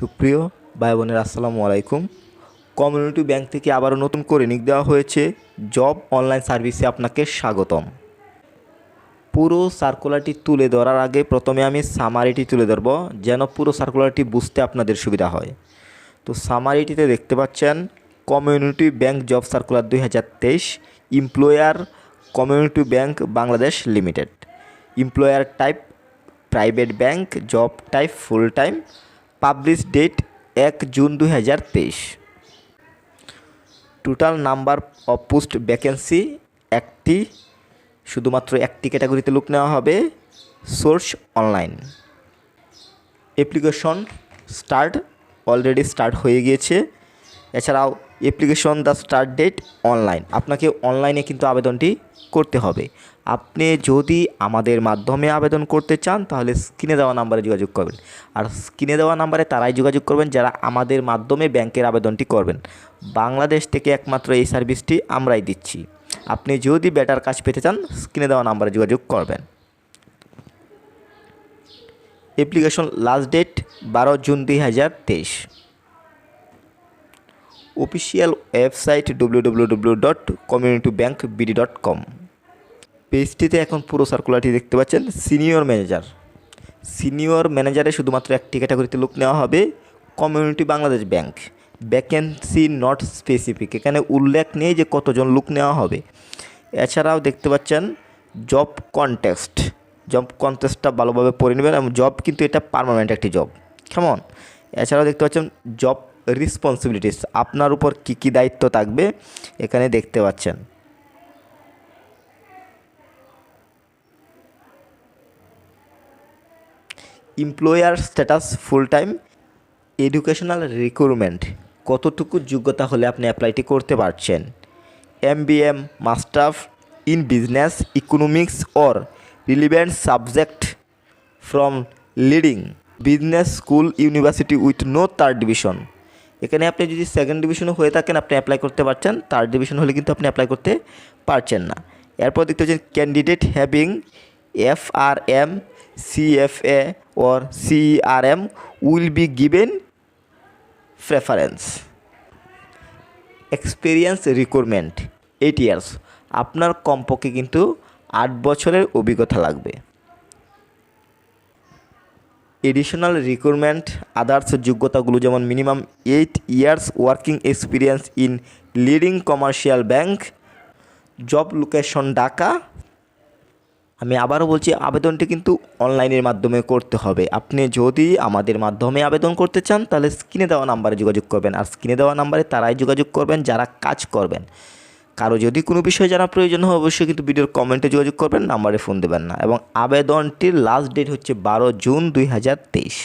সুপ্রিয় ভাই বোনের, আসসালামু আলাইকুম। কমিউনিটি ব্যাংক থেকে আবারও নতুন করে নিক দেওয়া হয়েছে। জব অনলাইন সার্ভিসে আপনাকে স্বাগতম। পুরো সার্কুলারটি তুলে ধরার আগে প্রথমে আমি সামারিটি তুলে ধরব, যেন পুরো সার্কুলারটি বুঝতে আপনাদের সুবিধা হয়। তো সামারিটিতে দেখতে পাচ্ছেন, কমিউনিটি ব্যাংক জব সার্কুলার দুই হাজার তেইশ, employer community bank Bangladesh limited. Employer type private bank, job type full time. Publish date এক জুন দুই হাজার তেইশ। Total number of post vacancy একটি, শুধুমাত্র একটি ক্যাটাগরিতে লোক নেওয়া হবে source online application start already start হয়ে গিয়েছে। এছাড়াও application the start date online আপনাকে অনলাইনে কিন্তু আবেদনটি করতে হবে। আপনি যদি আমাদের মাধ্যমে আবেদন করতে চান, তাহলে স্ক্রিনে দেওয়া নাম্বারে যোগাযোগ করবেন। আর স্ক্রিনে দেওয়া নাম্বারে তারাই যোগাযোগ করবেন যারা আমাদের মাধ্যমে ব্যাংকের আবেদনটি করবেন। বাংলাদেশ থেকে একমাত্র এই সার্ভিসটি আমরাই দিচ্ছি। আপনি যদি বেটার কাজ পেতে চান, স্ক্রিনে দেওয়া নাম্বারে যোগাযোগ করবেন। অ্যাপ্লিকেশন লাস্ট ডেট বারো জুন দুই হাজার তেইশ। Official website W dot community bank BD dot com পেজটিতে এখন পুরো সার্কুলারটি দেখতে পাচ্ছেন সিনিয়র ম্যানেজার সিনিয়র ম্যানেজারে শুধুমাত্র একটি ক্যাটাগরিতে লোক নেওয়া হবে community Bangladesh bank vacancy not specific এখানে উল্লেখ নেই যে কতজন লোক নেওয়া হবে। এছাড়াও দেখতে পাচ্ছেন জব কনটেক্সট জব কনটেস্টটা ভালোভাবে পড়ে নেবেন এবং জব কিন্তু এটা পারমানেন্ট একটি জব কেমন এছাড়াও দেখতে পাচ্ছেন জব রেসপন্সিবিলিটিস আপনার উপর কী কী দায়িত্ব থাকবে, এখানে দেখতে পাচ্ছেন। Employer status full time educational recruitment কতটুকু যোগ্যতা হলে আপনি অ্যাপ্লাইটি করতে পারছেন? M B M master in business economics or relevant subject from leading business school university with no third division এখানে আপনি যদি সেকেন্ড ডিভিশনে হয়ে থাকেন, আপনি অ্যাপ্লাই করতে পারছেন। থার্ড ডিভিশন হলে কিন্তু আপনি অ্যাপ্লাই করতে পারছেন না। এরপর দেখতে পাচ্ছেন candidate having F R M C F A or C R M will be given preference. Experience recruitment eight years আপনার কমপক্ষে কিন্তু আট বছরের অভিজ্ঞতা লাগবে। এডিশনাল রিক্রুটমেন্ট আদার্স যোগ্যতাগুলো যেমন minimum eight years working experience in leading commercial bank job location Dhaka আমি আবারও বলছি, আবেদনটি কিন্তু অনলাইনের মাধ্যমে করতে হবে। আপনি যদি আমাদের মাধ্যমে আবেদন করতে চান, তাহলে স্ক্রিনে দেওয়া নাম্বারে যোগাযোগ করবেন। আর স্ক্রিনে দেওয়া নাম্বারে তারাই যোগাযোগ করবেন, যারা কাজ করবেন। কারও যদি কোনো বিষয়ে জানা প্রয়োজন হয়, অবশ্যই কিন্তু ভিডিওর কমেন্টে যোগাযোগ করবেন, নাম্বারে ফোন দেবেন না। এবং আবেদনটির লাস্ট ডেট হচ্ছে বারো জুন দুই হাজার তেইশ।